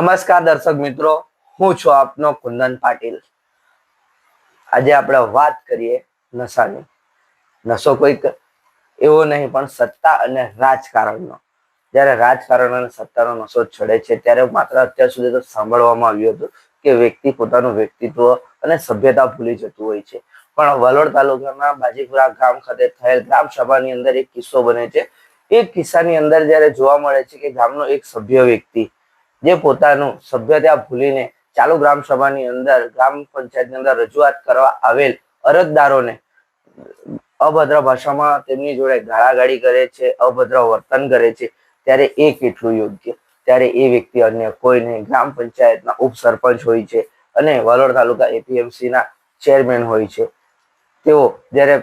નમસ્કાર દર્શક મિત્રો, હું છું આપનો કુંદન પાટીલ. આજે આપણે વાત કરીએ નશાની. નશો કોઈક એવો નહીં, પણ સત્તા અને રાજકારણનો. જ્યારે રાજકારણ અને સત્તાનો નશો ચડે છે, ત્યારે માત્ર અત્યાર સુધી તો સાંભળવામાં આવ્યું હતું કે વ્યક્તિ પોતાનું વ્યક્તિત્વ અને સભ્યતા ભૂલી જતું હોય છે. પણ વલોડ તાલુકાના બાજીપુરા ગામ ખાતે થયેલ ગ્રામ સભાની અંદર એક કિસ્સો બને છે. એ કિસ્સાની અંદર જ્યારે જોવા મળે છે કે ગામનો એક સભ્ય વ્યક્તિ જે પોતાનું સભ્યતા ભૂલીને ચાલુ ગ્રામ સભાની અંદર, ગ્રામ પંચાયતની અંદર રજૂઆત કરવા આવેલ અરજદારોને અભદ્ર ભાષામાં તેમની જોડે ગાળાગાળી કરે છે, અભદ્ર વર્તન કરે છે, ત્યારે એ કેટલું યોગ્ય? ત્યારે એ વ્યક્તિ અન્ય કોઈ નહીં ગ્રામ પંચાયતના ઉપસરપંચ હોય છે અને વલોડ તાલુકા એપીએમસીના ચેરમેન હોય છે. તેઓ જ્યારે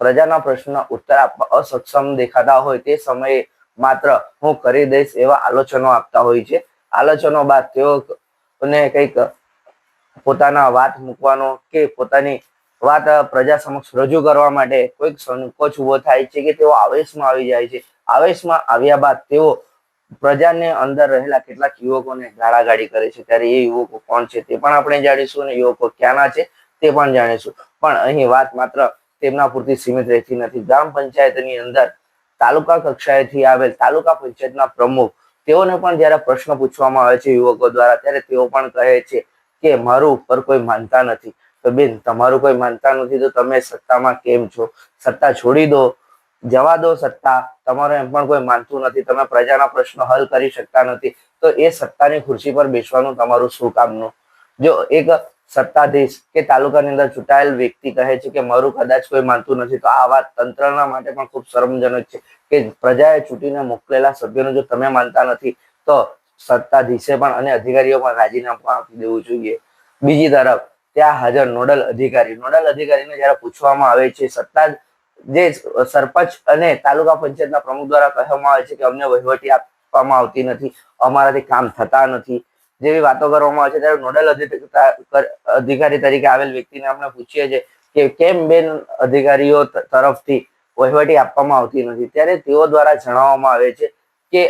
પ્રજાના પ્રશ્નના ઉત્તર આપવા અસક્ષમ દેખાતા હોય તે સમયે માત્ર હું કરી દઈશ એવા આલોચનો આપતા હોય છે. આલોચનો બાદ તેઓને કંઈક પોતાના વાત મૂકવાનો કે પોતાની વાત પ્રજા સમક્ષ રજૂ કરવા માટે કોઈક સંકોચ ઊભો થાય છે કે તેઓ આવેશમાં આવી જાય છે. આવેશમાં આવ્યા બાદ તેઓ પ્રજાને અંદર રહેલા કેટલાક યુવકોને ગાળાગાળી કરે છે. ત્યારે એ યુવકો કોણ છે તે પણ આપણે જાણીશું અને યુવકો ક્યાંના છે તે પણ જાણીશું. પણ અહીં વાત માત્ર તેમના પૂરતી સીમિત રહેતી નથી. ગ્રામ પંચાયતની અંદર તાલુકા કક્ષાએથી આવેલ તાલુકા પંચાયતના પ્રમુખ તેઓને પણ જ્યારે પ્રશ્ન પૂછવામાં આવે છે યુવકો દ્વારા, ત્યારે તેઓ પણ કહે છે કે મારું ઉપર કોઈ માનતા નથી. તો બેન, તમારું કોઈ માનતા નથી, તો તમે સત્તામાં કેમ છો? સત્તા છોડી દો, જવા દો સત્તા. તમારો એમ પણ કોઈ માનતું નથી. તમે પ્રજાના પ્રશ્નો હલ કરી શકતા નથી. તો એ સત્તાની ખુરશી પર બેસવાનું તમારું શું કામનું? જો એક સત્તાધીશ કે તાલુકાની અંદર ચૂંટાયેલ વ્યક્તિ કહે છે કે મારું કદાચ કોઈ માનતું નથી, તો આ વાત તંત્રના માટે પણ ખૂબ શરમજનક છે કે પ્રજાએ ચૂંટીને મોકલેલા સભ્યોને જો તમે માનતા નથી, તો સત્તાધીશે પણ અને અધિકારીઓ પણ રાજીનામું આપી દેવું જોઈએ. બીજી તરફ, ત્યાં હાજર નોડલ અધિકારી, નોડલ અધિકારીને જયારે પૂછવામાં આવે છે, સત્તા જે સરપંચ અને તાલુકા પંચાયતના પ્રમુખ દ્વારા કહેવામાં આવે છે કે અમને વહીવટી આપવામાં આવતી નથી, અમારાથી કામ થતા નથી જેવી વાતો કરવામાં આવે છે, ત્યારે નોડલ અધિકારી તરીકે આવેલ વ્યક્તિને આપણે પૂછીએ છીએ કે કેમ બેન અધિકારીઓ તરફથી વહીવટી આપવામાં આવતી નથી? ત્યારે તેઓ દ્વારા જણાવવામાં આવે છે કે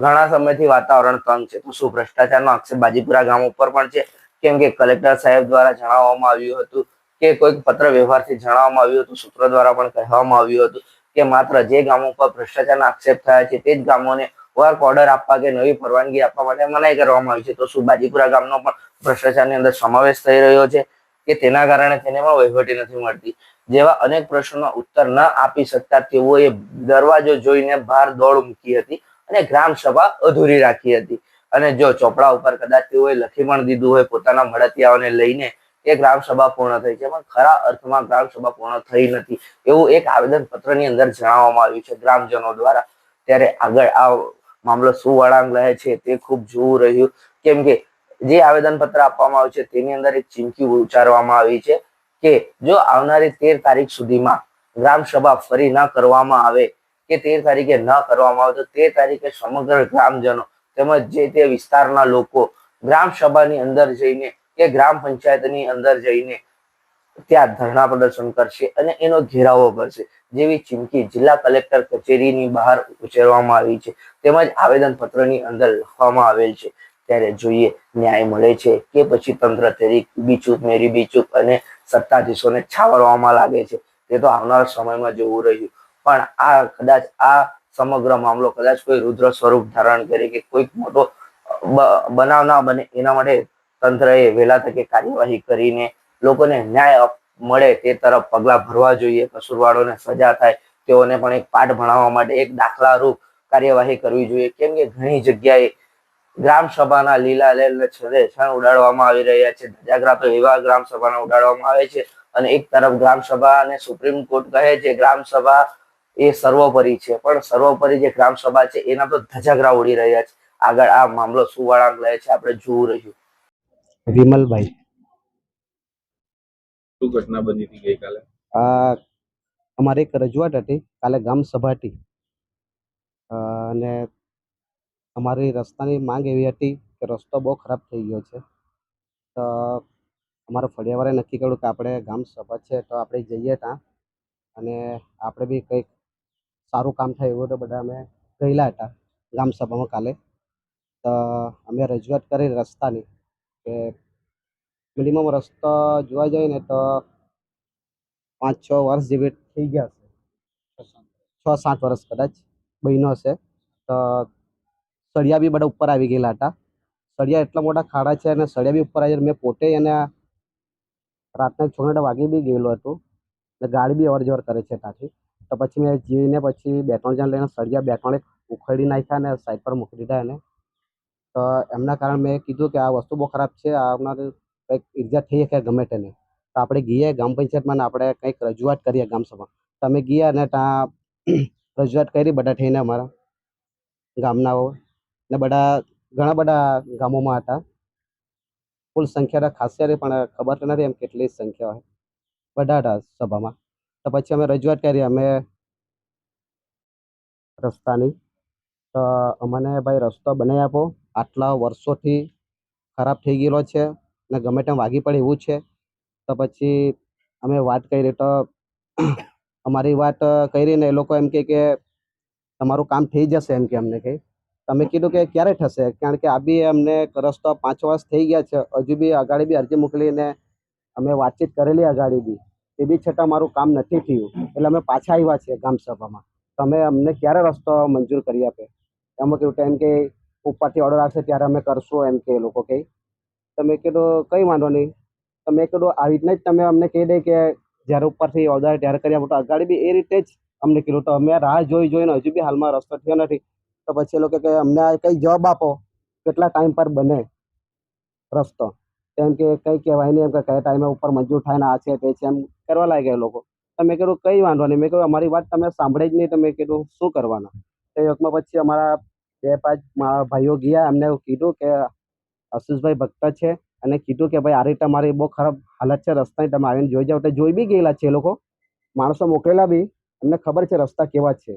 ઘણા સમયથી વાતાવરણ તંગ છે. તો શું ભ્રષ્ટાચારનો આક્ષેપ બાજીપુરા ગામ ઉપર પણ છે? કેમ કે કલેક્ટર સાહેબ દ્વારા જણાવવામાં આવ્યું હતું કે કોઈક પત્ર વ્યવહારથી જણાવવામાં આવ્યું હતું, સૂત્રો દ્વારા પણ કહેવામાં આવ્યું હતું કે માત્ર જે ગામો પર ભ્રષ્ટાચારના આક્ષેપ થયા છે, તે જ ગામોને વર્ક ઓર્ડર આપવા કે નવી પરવાનગી આપવા માટે મનાઈ કરવામાં આવી છે. તો સુબાજીપુરા ગામનો પણ ભ્રષ્ટાચારની અંદર સમાવેશ થઈ રહ્યો છે કે તેના કારણે તેને વહીવટી નથી મળતી. જેવા અનેક પ્રશ્નોના ઉત્તર ન આપી શકતા તેઓએ દરવાજો જોઈને બહાર દોડ મૂકી હતી અને ગ્રામ સભા અધૂરી રાખી હતી. અને જો ચોપડા ઉપર કદાચ તેઓએ લખી પણ દીધું હોય પોતાના મળતિયાઓને લઈને એ ગ્રામ સભા પૂર્ણ થઈ છે. પણ ખરા અર્થમાં ગ્રામ સભા પૂર્ણ થઈ નથી. એવું એક આવેદન પત્રની અંદર જણાવવામાં આવ્યું છે ગ્રામજનો દ્વારા. ત્યારે આગળ આ મામલો શું વળાંક લે છે તે ખૂબ જોવું રહ્યું. કેમ કે જે આવેદન પત્ર આપવામાં આવ્યું છે તેની અંદર એક ચીમકી ઉચ્ચારવામાં આવી છે કે જો આવનારી તેર તારીખ સુધીમાં ગ્રામ સભા ફરી ન કરવામાં આવે, કે તેર તારીખે ન કરવામાં આવે, તો તેર તારીખે સમગ્ર ગ્રામજનો તેમજ જે તે વિસ્તારના લોકો ગ્રામ સભાની અંદર જઈને કે ગ્રામ પંચાયતની અંદર જઈને ત્યાં ધરણા પ્રદર્શન કરશે અને એનો ઘેરાવો કરશે. જેવી ચીમકી જિલ્લા કલેક્ટર કચેરીની બહાર ઉચ્ચારવામાં આવી છે. તેમજ આવેદન પત્રની અંદર લખવામાં આવેલ છે. ત્યારે જોઈએ ન્યાય મળે છે કે પછી તંત્ર તેરી બીચુક મેરી બીચુક અને સત્તાધીશોને છાવરવામાં લાગે છે. તે તો આવનાર સમયમાં જોવું રહ્યું. પણ આ કદાચ આ સમગ્ર મામલો કદાચ કોઈ રુદ્ર સ્વરૂપ ધારણ કરે કે કોઈક મોટો બનાવ ના બને. એના માટે તંત્રએ વહેલા તકે કાર્યવાહી કરીને લોકોને ન્યાય મળે તે તરફ પગલા ભરવા જોઈએ કસૂરવાળોને સજા થાય, તેઓને પણ એક પાઠ ભણાવવા માટે એક દાખલારૂપ કાર્યવાહી કરવી જોઈએ. કેમ કે ઘણી જગ્યાએ ગ્રામ સભાના લીલા લેલને છેડે છણ ઉડાડવામાં આવી રહ્યા છે. ધજાગરા તો એવા ગ્રામ સભાના ઉડાડવામાં આવે છે અને એક તરફ ગ્રામ સભા અને સુપ્રીમ કોર્ટ કહે છે ગ્રામ સભા એ સર્વોપરી છે. પણ સર્વોપરી જે ગ્રામ સભા છે એના તો ધજાગરા ઉડી રહ્યા છે. આગળ આ મામલો શું વળાંક લે છે. આપણે જોવું રહ્યું. વિમલભાઈ. શું ઘટના બની હતી ગઈકાલે? આ અમારી એક રજૂઆત હતી, કાલે ગામ સભા હતી. અને અમારી રસ્તાની માંગ એવી હતી કે રસ્તો બહુ ખરાબ થઈ ગયો છે. તો અમારા ફળિયાવાળાએ નક્કી કર્યું કે આપણે ગામ સભા છે તો આપણે જઈએ ત્યાં. અને આપણે બી કંઈક સારું કામ થાય એવું તો બધા અમે ગયેલા હતા ગામ સભામાં કાલે. તો અમે રજૂઆત કરી રસ્તાની કે મિનિમમ રસ્તો જોવા જઈએ ને તો પાંચ છ વર્ષ જેવી થઈ ગયા છે. છ સાત વર્ષ કદાચ બન્યો હશે તો સળિયા બી બધા ઉપર આવી ગયેલા હતા. સળિયા એટલા મોટા ખાડા છે અને સળિયા બી ઉપર આવી. મેં પોતે એને રાતના છોકરા વાગી બી ગયેલું હતું. ને ગાડી બી અવર જવર કરે છે ત્યાંથી. તો પછી મેં જઈને પછી બે ત્રણ જણ લઈને સળિયા બે ત્રણ ઉખડી નાખ્યા અને સાઈડ પર મૂકી દીધા એને. તો એમના કારણે મેં કીધું કે આ વસ્તુ બહુ ખરાબ છે. આવનાર કંઈક ઇજા થઈ શકે ગમે તેને. તો આપણે ગઈએ ગામ પંચાયતમાં આપણે કંઈક રજૂઆત કરીએ ગામ સભા. તો અમે ગયા ને ત્યાં રજૂઆત કરી બધા થઈને અમારા ગામનાઓ ને બધા, ઘણા બધા ગામોમાં હતા. કુલ સંખ્યા તો ખાસી હતી પણ ખબર નથી એમ કેટલી સંખ્યા હોય. બધા હતા સભામાં. તો પછી અમે રજૂઆત કરી, અમે રસ્તાની. તો અમને ભાઈ રસ્તો બનાવી આપો. આટલા વર્ષોથી ખરાબ થઈ ગયેલો છે. ને, ગમે તેમ વાગી પડે એવું છે. તો પછી અમે વાત કરી તો અમારી વાત કરીને એ લોકો એમ કે કે તમારું કામ થઈ જશે એમ કે અમને કહે તમે કીધું કે ક્યારે થશે? કારણ કે આ બી અમને રસ્તો પાંચ વર્ષ થઈ ગયા છે. હજુ બી અગાડી બી અરજી મોકલીને અમે વાતચીત કરેલી અગાડી બી. તે બી છતાં મારું કામ નથી થયું. એટલે અમે પાછા આવ્યા છીએ ગામ સભામાં. તમે અમને ક્યારે રસ્તો મંજૂર કરી આપે? એમાં કેવું એમ કે ઉપરથી ઓર્ડર આવશે ત્યારે અમે કરશું એમ કે એ લોકો કહે તો મેં કીધું, કંઈ વાંધો નહીં. તો મેં કીધું આવી રીતના જ તમે અમને કહી દે કે જ્યારે ઉપરથી ઓર્ડર ત્યારે કરી આપો તો અગાડી બી એ રીતે જ અમને કીધું. તો અમે રાહ જોઈ જોઈને હજુ બી હાલમાં રસ્તો થયો નથી. તો પછી એ લોકો કે અમને કંઈ જવાબ આપો. કેટલા ટાઈમ પર બને રસ્તો? કેમ કે, કંઈ કહેવાય નહીં. એમ કે, કયા ટાઈમે ઉપર મંજૂર થાય ને આ છે તે છે. એમ કરવા લાગ્યા એ લોકો. તમે કીધું, કંઈ વાંધો નહીં. મેં કીધું, અમારી વાત તમે સાંભળે જ નહીં. તમે કીધું, શું કરવાના? તે વખતમાં પછી અમારા બે પાંચ મારા ભાઈઓ ગયા, એમને કીધું કે આશીષભાઈ ભક્ત છે અને કીધું કે ભાઈ, આ રીતે અમારી બહુ ખરાબ હાલત છે રસ્તાની તમે આવીને જોઈ જાઓ. તો જોઈ બી ગયેલા છે એ લોકો. માણસો મોકલેલા બી. એમને ખબર છે રસ્તા કેવા છે.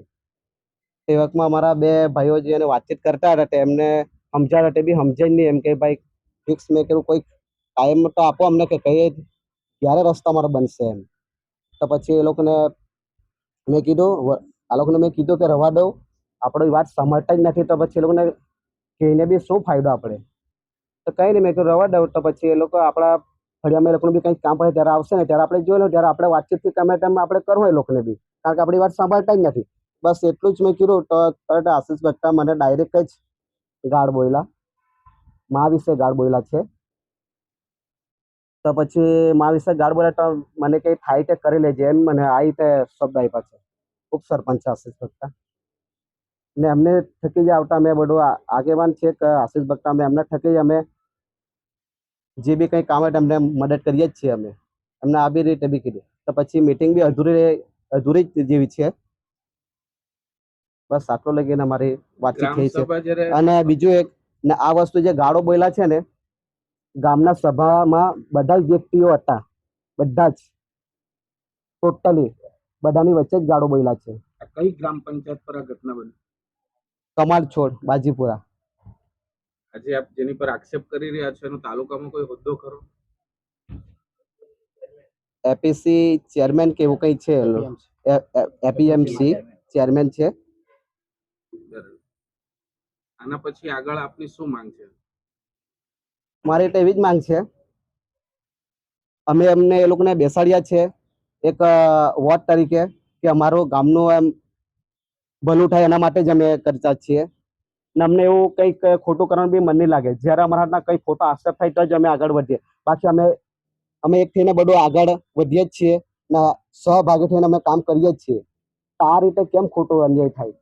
તે વખતમાં અમારા બે ભાઈઓ જે એને વાતચીત કરતા હતા તે એમને સમજાવ્યા તે બી સમજે જ નહીં. એમ કે, ભાઈ ફિક્સ મેં કીધું, કોઈ ટાઈમ તો આપો અમને કે કહીએ ક્યારે રસ્તા અમારો બનશે એમ. તો પછી એ લોકોને મેં કીધું, આ લોકોને મેં કીધું કે રવા દઉં. આપણી વાત સમજતા જ નથી. તો પછી એ લોકોને કહીને બી શું ફાયદો આપણે તો કંઈ નહીં મેં કીધું રવા દઉં તો પછી એ લોકો આપણા ફળિયામાં એ લોકોનું બી કંઈક કામ પડે ત્યારે આવશે ને, ત્યારે આપણે જોઈ લો ત્યારે આપણે વાતચીતથી ગમે તેમ આપણે કરવું એ લોકોને બી. કારણ કે આપણી વાત સાંભળતા જ નથી. બસ એટલું જ મેં કીધું, તો તરત આશીષ ભટ્ટા મને ડાયરેક્ટ જ ગાળ બોયલા. મા વિશે ગાળ બોયલા છે. તો પછી મા વિશે ગાળ બોલ્યા તો મને કંઈ થાય તે કરી લેજે એમ મને આ રીતે શબ્દ આપ્યા છે. ઉપસરપંચ છે આશીષ ભક્તા ને એમને થકી જ આવતા અમે બધું આગેવાન છે કે આશીષ ભક્તા અમે એમને થકી જ અમે જે બી કંઈ કામ હોય તમને એમને મદદ કરીએ જ છીએ અમે. એમને આ બી રીતે બી કીધું. તો પછી મીટિંગ બી અધૂરી અધૂરી જ જેવી છે. બસ આટલો લગીને અમારી વાતચીત થઈ છે. અને બીજું એક ને આ વસ્તુ જે ગાળો બોયલા છે ને ગામના સભામાં બધા જ વ્યક્તિઓ હતા. બધા જ. ટોટલી બધાની વચ્ચે જ ગાળો બોયલા છે. કઈ ગ્રામ પંચાયત પર આ ઘટના બની? કમાલ છોડ બાજીપુરા. આજે આપ જેની પર આક્ષેપ કરી રહ્યા છો એનો તાલુકામાં કોઈ હોદ્દો ખરો? એપીસી ચેરમેન કે એવું કંઈ છે? એપીએમસી ચેરમેન છે? બરાબર. આના પછી આગળ આપની શું માંગ છે? મારી તો એવી જ માંગ છે. અમે એમને એ લોકોને બેસાડ્યા છે એક વોર્ડ તરીકે કે અમારું ગામનું એમ ભલું થાય એના માટે જ અમે કરતા છીએ. ને અમને એવું કંઈક ખોટું કરવાનું બી મન નહીં લાગે. જ્યારે અમારા હાથના કંઈ ખોટા આક્ષેપ થાય તો જ અમે આગળ વધીએ. બાકી અમે અમે એક થઈને બધું આગળ વધીએ જ છીએ ને સહભાગી થઈને અમે કામ કરીએ જ છીએ. તો આ રીતે કેમ ખોટો અન્યાય થાય?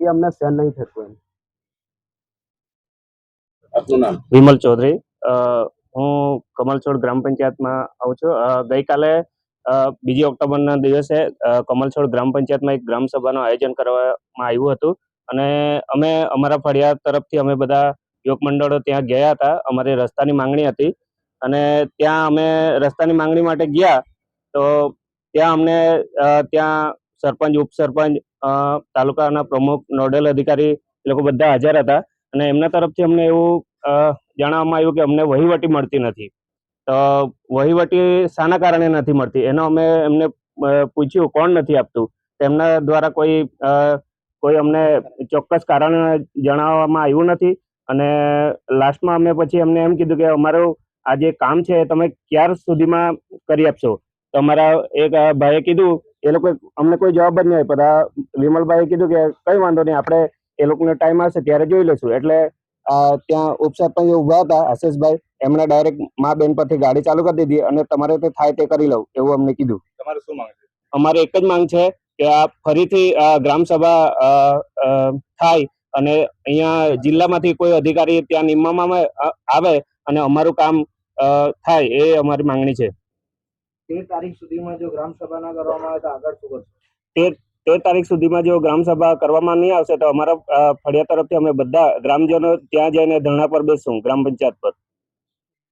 એ અમને સહન નહીં થતું એમ. વિમલ ચૌધરી. અ, હું કમલછોડ ગ્રામ પંચાયતમાં આવું છું. ગઈકાલે અ, બીજી ઓક્ટોબરના દિવસે અ, કમલછોડ ગ્રામ પંચાયતમાં એક ગ્રામ સભાનું આયોજન કરવામાં આવ્યું હતું. અને અમે અમારા ફળિયા તરફથી અમે બધા યુવક મંડળો ત્યાં ગયા હતા. અમારી રસ્તાની માંગણી હતી. અને ત્યાં અમે રસ્તાની માંગણી માટે ગયા તો ત્યાં અમને ત્યાં સરપંચ, ઉપસરપંચ તાલુકાના પ્રમુખ, નોડલ અધિકારી એ લોકો બધા હાજર હતા. અને એમના તરફથી અમને એવું જણાવવામાં આવ્યું કે અમને વહીવટી મળતી નથી. તો વહીવટી શાના કારણે નથી મળતી? એનો અમે એમને પૂછ્યું, કોણ નથી આપતું? તેમના દ્વારા કોઈ કોઈ અમને ચોક્કસ કારણ જણાવવામાં આવ્યું નથી. અને લાસ્ટમાં અમે પછી અમને એમ કીધું કે અમારું આ જે કામ છે તમે ક્યાર સુધીમાં કરી આપશો? તો અમારા એક ભાઈએ કીધું એ લોકો અમને કોઈ જવાબ જ નહીં આપ્યો. વિમલભાઈએ કીધું કે કઈ વાંધો નહીં આપણે એ લોકોને ટાઈમ આવશે ત્યારે જોઈ લઈશું. એટલે ત્યાં ઉપસરપંચ ઊભા હતા આશિષભાઈ એમણે ડાયરેક્ટ મા બેન પરથી ગાડી ચાલુ કરી દીધી અને તમારે તે થાય તે કરી લઉં એવું અમને કીધું. તમારે શું માંગ છે? અમારે એક જ માંગ છે કે આ ફરીથી આ ગ્રામ સભા અ, અ, થાય અને અહીંયા જિલ્લામાંથી કોઈ અધિકારી ત્યાં નિમવામાં આવે અને અમારું કામ થાય એ અમારી માંગણી છે. તેર તારીખ સુધીમાં જો ગ્રામ સભા ના કરવામાં આવે તો આગળ શું કરશો? તેર તારીખ સુધીમાં જો ગ્રામ સભા કરવામાં નહીં આવશે તો અમારા ફળિયા તરફથી અમે બધા ગ્રામજનો ત્યાં જઈને ધરણા પર બેસશું ગ્રામ પંચાયત પર.